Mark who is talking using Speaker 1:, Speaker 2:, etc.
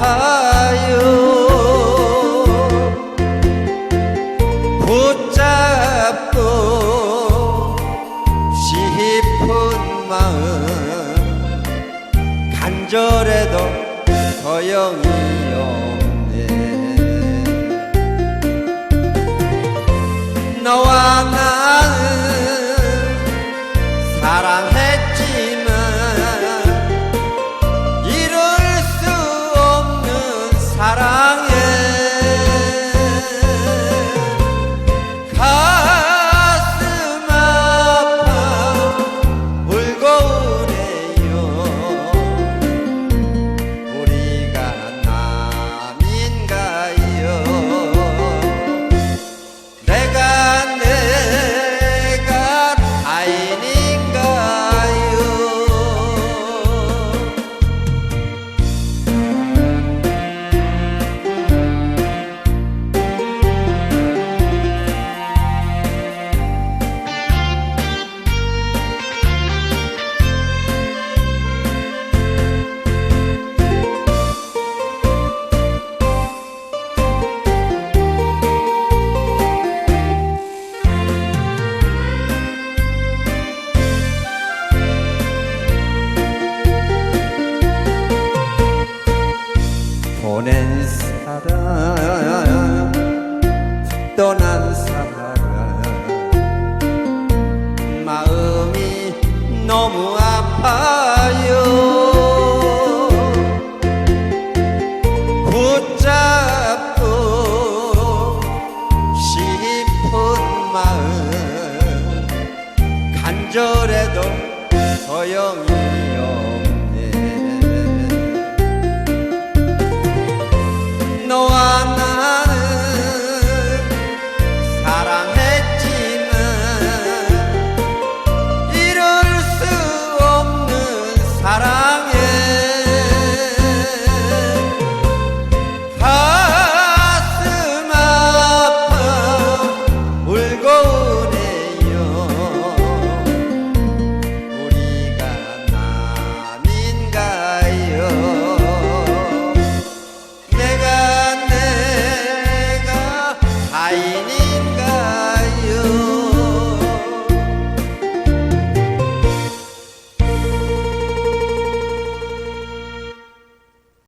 Speaker 1: 아파요. 붙잡고 싶은 마음 간절해도 소용이 없네. 너와 나 너무 아파요. 붙잡고 싶은 마음 간절해도 소용이